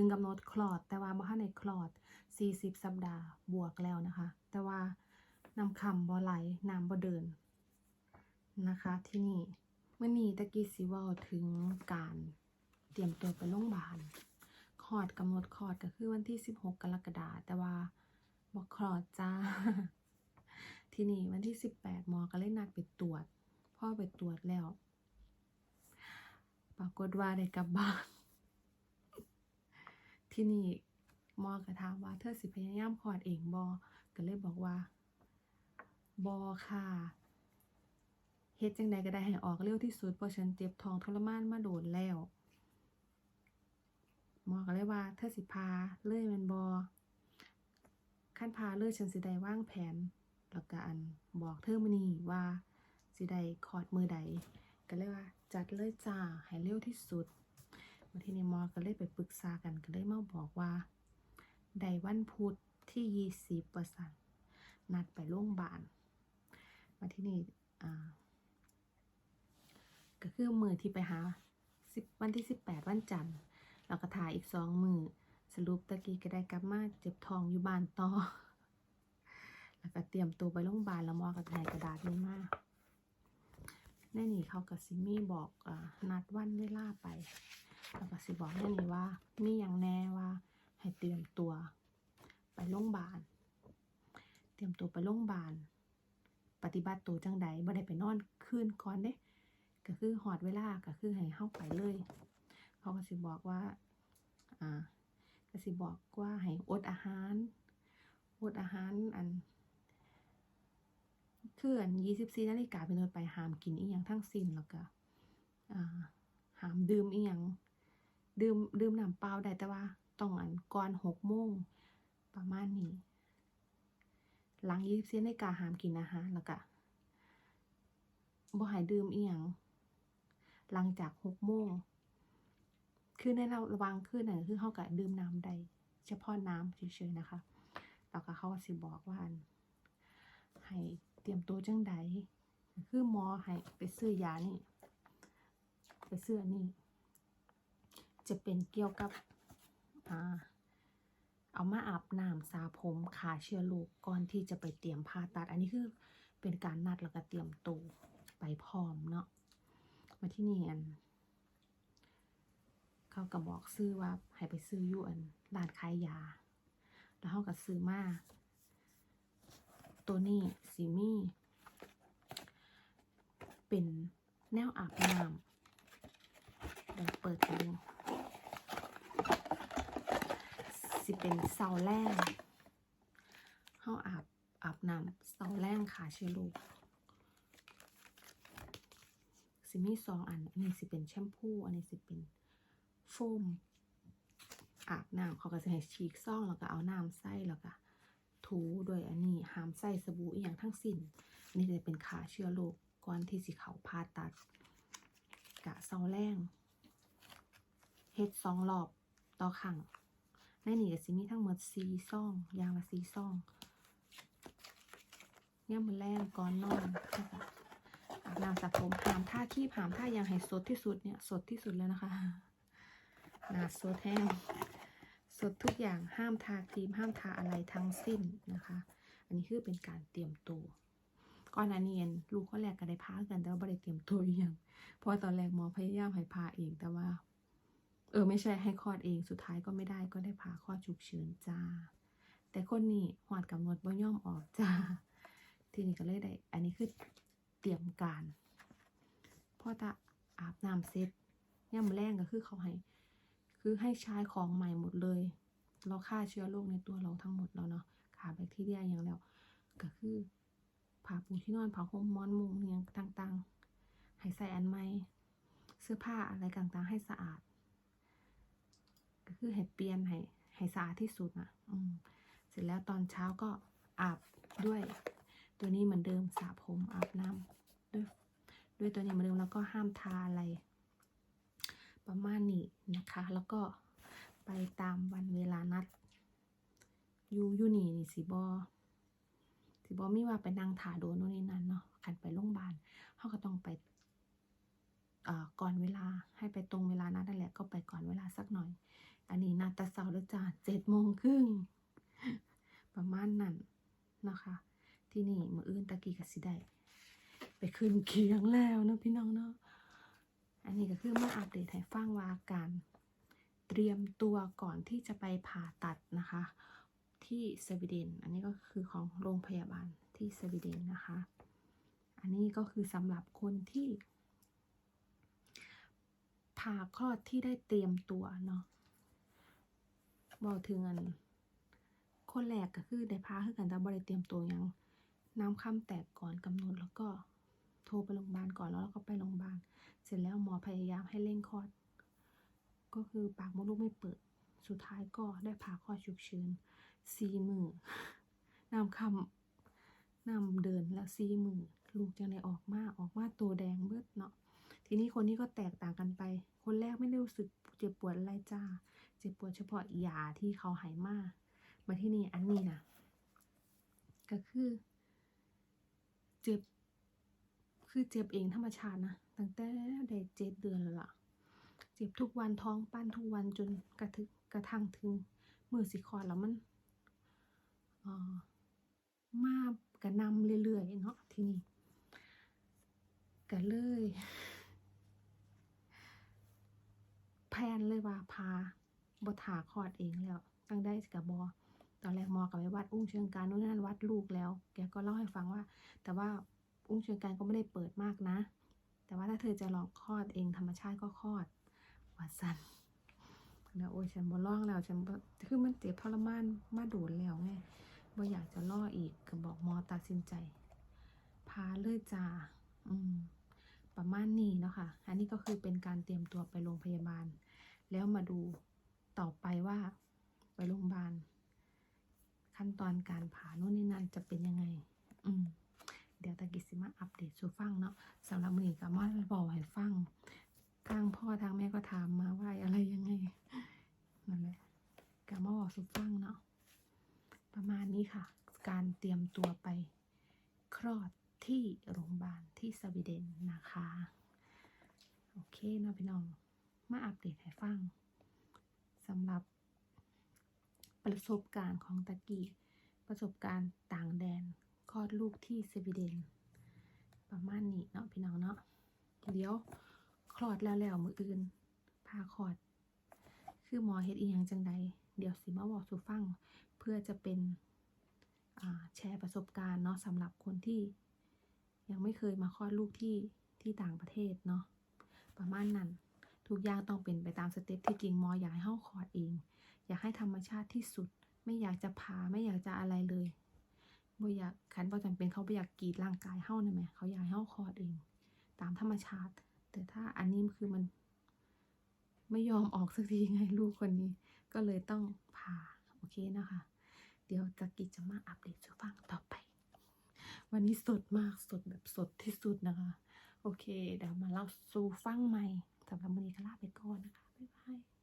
ถึงกำหนดคลอด แต่ว่าบ่ทันได้คลอด 40 สัปดาห์บวกแล้วนะคะ แต่ว่าน้ำคำบ่ไหลน้ำบ่เดินนะคะ ที่นี่เมื่อนี้ตะกี้สิว้าถึงการเตรียมตัวไปโรงพยาบาลคลอดกำหนดคลอดก็คือวันที่ 16 กรกฎาคมแต่ว่าบ่คลอดจ้าที่นี่วันที่ 18หมอก็เลยนัดไปตรวจ พ่อไปตรวจแล้ว ปรากฏว่าได้กลับบ้าน ที่นี่มอก็ถามว่าเธอสิพยายามคลอดเองบอก็เลยบอกว่าบอค่ะเฮ็ดจังใดก็ได้ให้ออกเร็วที่สุดเพราะฉันเจ็บท้องทรมานมาโดนแล้วหมอก็เลยว่าเธอสิพาเลยมันบอขั้นพาเลยฉันสิได้ว่างแผนแล้วก็อันบอกเธอมื้อนี้ว่าสิได้คอดมือใดก็เลยว่าจัดเลยจ้าให้เร็วที่สุด ที่นี้หมอก็เลยไปปรึกษากันก็เลยมาบอกว่าได้วันพุธที่ยี่สิบเปอระสันนัดไปโรงพยาบาลมาที่นี่ก็คือมือที่ไปหาสิบวันที่สิบแปดวันจันทร์แล้วก็ถ่ายอีกสองมือสรุปตะกี้ก็ได้กลับมาเจ็บท้องอยู่บ้านต่อ แล้วก็เตรียมตัวไปโรงพยาบาลแล้วมอก็ถ่ายกระดาษนี้มาแน่นี่เขากับซิมี่บอกอนัดวันเวลาไป แล้วก็สิบอกแน่นี่ว่า มีอย่างแน่ว่าให้เตรียมตัว ไปโรงพยาบาล เตรียมตัวไปโรงพยาบาล ปฏิบัติตัวจังใดบ่ได้ไปนอนคืนก่อนเด้ก็คือหอดเวลาก็คือให้เข้าไปเลย เขาก็สิบอกว่า อ่า ก็สิบอกว่าให้อดอาหาร อดอาหารอันคืออัน24นาฬิกาเป็นต้นไปห้ามกินอีหยังทั้งสิ้นแล้วก็อ่าห้ามดื่มอีหยัง ดื่มดื่มน้ำเปล่าได้แต่ว่าต้องอันก่อน6โมงประมาณนี้ หลัง24นาฬิกาห้ามกินอาหารแล้วก็บ่ให้ดื่มอีหยังหลังจาก6โมงคือในเราระว่างคืนน่ะคือเฮาก็ดื่มน้ำได้เฉพาะน้ำเฉยๆนะคะแล้วก็เขาก็สิบอกว่าให้เตรียมตัวจังใดคือหมอให้ไปซื้อยานี่ ไปซื้อนี่ จะเป็นเกี่ยวกับอเอามาอาบน้ำสาผมขาเชื้อโรคก่อนที่จะไปเตรียมผ่าตัด อันนี้คือเป็นการนัดแล้วก็เตรียมตัวไปพร้อมเนาะมาที่นี่อัน เขาก็บอกซื้อว่าให้ไปซื้ออยู่อันร้านขายยา แล้วเขาก็ซื้อมาตัวนี้สีมี่เป็นแนวอาบน้ำเดี๋ยวเปิดดู สิเป็นเสาแรงเขาอาบอาบน้ำเสาแรงขาเชื้อโรคสิมีสองอัน อันนี้สิเป็นแชมพู อันนี้สิเป็นโฟมอาบน้ำเขาก็จะให้ฉีกซ่องแล้วก็เอาน้ำใส่แล้วก็ถูด้วยอันนี้ห้ามใส่สบู่อีกอย่างทั้งสิ้น อันนี้จะเป็นขาเชื้อโรคก่อนที่สิเขาผ่าตัด กะเซาแรงเฮ็ดสองรอบ ต่อครั้งในนี้ก็สิมีทั้งหมดสีซ่องยางละสีซ่องเนี่ยมันแรงก่อนนอนนะคะอาบน้ำสระผมหามท่าขี้หามท่ายังให้สดที่สุดเนี่ยสดที่สุดแล้วนะคะหนาสดแห้งสดทุกอย่างห้ามทาครีมห้ามทาอะไรทั้งสิ้นนะคะ อันนี้คือเป็นการเตรียมตัวก่อนหน้านี้เอนลูกก็แรกก็ได้พากันแต่ว่าไม่ได้เตรียมตัวอย่างเพราะตอนแรกหมอพยายามให้พาเองแต่ว่า เออไม่ใช่ให้คลอดเองสุดท้ายก็ไม่ได้ก็ได้พาคลอดฉุกเฉินจ้า แต่คนนี้หอดกำหนดบ่ย่อมออกจ้า ทีนี้ก็เลยได้ อันนี้คือเตรียมการพ่อตาอาบน้ำเสร็จย่ำแรงก็คือเขาให้ คือให้ใช้ของใหม่หมดเลย เราฆ่าเชื้อโรคในตัวเราทั้งหมดแล้วเนาะขาแบคทีเรียอย่างแล้ว ก็คือผ้าปูที่นอนผ้าห่มมอนมุงเนี่ยต่างๆให้ใส่อันใหม่เสื้อผ้าอะไรต่างๆ ให้สะอาด คือให้เปลี่ยนให้ให้สะอาดที่สุดนะอืมเสร็จแล้วตอนเช้าก็อาบด้วย ตัวนี้เหมือนเดิมสระผมอาบน้ำด้วยด้วยตัวนี้เหมือนเดิมแล้วก็ห้ามทาอะไร ประมาณนี้นะคะ แล้วก็ไปตามวันเวลานัดอยูอยูนี่นี่สิบอสิบอมีว่าไปนั่งถ่าโดนโน่นนี่นั่นเนาะขันไปโรงพยาบาลเขาก็ต้องไปก่อนเวลาให้ไปตรงเวลานัดนั่นแหละก็ไปก่อนเวลาสักหน่อย อันนี้นาตาเสาร์แล้วจ้าเจ็ดโมงครึ่งประมาณนั้นนะคะ ที่นี่มืออื่นตะกี้ก็สิได้ไปขึ้นเคียงแล้วนะพี่น้องเนาะอันนี้ก็คือมาอัปเดตให้ฟังว่าการเตรียมตัวก่อนที่จะไปผ่าตัดนะคะ ที่สวีเดน อันนี้ก็คือของโรงพยาบาลที่สวีเดนนะคะ อันนี้ก็คือสำหรับคนที่ผ่าคลอดที่ได้เตรียมตัวเนาะ บอกถึงอัน คนแรกก็คือได้พาคือกันแต่บ่ได้เตรียมตัวยังน้ำค่ำแตกก่อนกำหนดแล้วก็โทรไปโรงพยาบาลก่อนแล้วเราก็ไปโรงพยาบาล เสร็จแล้วหมอพยายามให้เร่งคลอด ก็คือปากมดลูกไม่เปิด สุดท้ายก็ได้ผ่าคลอดฉุกเฉินสี่มือน้ำคำน้ำเดินแล้วสี่มือลูกจังได้ออกมาออกมาตัวแดงเบิดเนาะทีนี้คนนี้ก็แตกต่างกันไป คนแรกไม่ได้รู้สึกเจ็บปวดอะไรจ้า เจ็บปวดเฉพาะยาที่เขาหายมามาที่นี่อันนี้นะก็คือ เจ็บ คือเจ็บเองธรรมชาตินะตั้งแต่ได้เจ็ดเดือนแล้วล่ะ เจ็บทุกวันท้องปั้นทุกวันจนกระทึกกระทั่งถึงมือสิคอแล้วมันอ่อมากกระนำเรื่อยๆเนาะทีนี้ก็เลย แพลนเลยว่าพาบ ถาคลอดเองแล้ว ตั้งได้กับบอตอนแรกมอกับไปวัดอุ้งเชิงการนู่นนั่นวัดลูกแล้ว แกก็เล่าให้ฟังว่า แต่ว่าอุ้งเชิงการก็ไม่ได้เปิดมากนะ แต่ว่าถ้าเธอจะลองคลอดเองธรรมชาติก็คลอดวัดสันแล้วโอ้ยฉันบ่ร้องแล้วฉันคือมันเจ็บทรมานมาโดนแล้วไงบ่อยากจะล่ออีกก็บอกมอตัดสินใจ พาเลยจ้าอืมประมาณนี้เนาะค่ะ อันนี้ก็คือเป็นการเตรียมตัวไปโรงพยาบาล แล้วมาดู ต่อไปว่าไปโรงพยาบาล ขั้นตอนการผ่าโน่นนี่นั่นจะเป็นยังไง อืมเดี๋ยวตะกิสิมาอัปเดตสู่ฟังเนาะสำหรับมือนี้ก็มาบอกให้ฟังทางพ่อทางแม่ก็ถามมาว่าอะไรยังไงนั่นแหละก็มาบอกสู่ฟังเนาะประมาณนี้ค่ะ การเตรียมตัวไปคลอดที่โรงพยาบาลที่สวีเดนนะคะ โอเคเนาะพี่น้อง มาอัปเดตให้ฟัง สำหรับประสบการณ์ของตะกี้ประสบการณ์ต่างแดนคลอดลูกที่สวีเดน ประมาณนี้เนาะพี่น้องเนาะเดี๋ยวคลอดแล้วแล้วมืออื่นพาคลอด คือหมอเฮ็ดอีหยังจังใดเดี๋ยวสิมาบอกสู่ฟังเพื่อจะเป็นแชร์ประสบการณ์เนาะสำหรับคนที่ยังไม่เคยมาคลอดลูกที่ที่ต่างประเทศเนาะประมาณนั้น ทุกอย่างต้องเป็นไปตามสเต็ปที่จริงมออยากให้เฮาคอดเอง อยากให้ธรรมชาติที่สุด ไม่อยากจะผ่าไม่อยากจะอะไรเลยบ่อยากขันบ่จำเป็นเขาบ่อยากกีดร่างกายเฮานะแหมเขาอยากให้เฮาคอดเอง ตามธรรมชาติ แต่ถ้าอันนี้คือมัน ไม่ยอมออกสักทีไงลูกคนนี้ ก็เลยต้องผ่าโอเคนะคะ เดี๋ยวจะกิจจะมาอัปเดตสู่ฟังต่อไป วันนี้สดมากสดแบบสดที่สุดนะคะ โอเค เดี๋ยวมาเล่าสู่ฟังใหม่ สำหรับมือนี้ก็ลาไปก่อนนะคะ บ๊ายบาย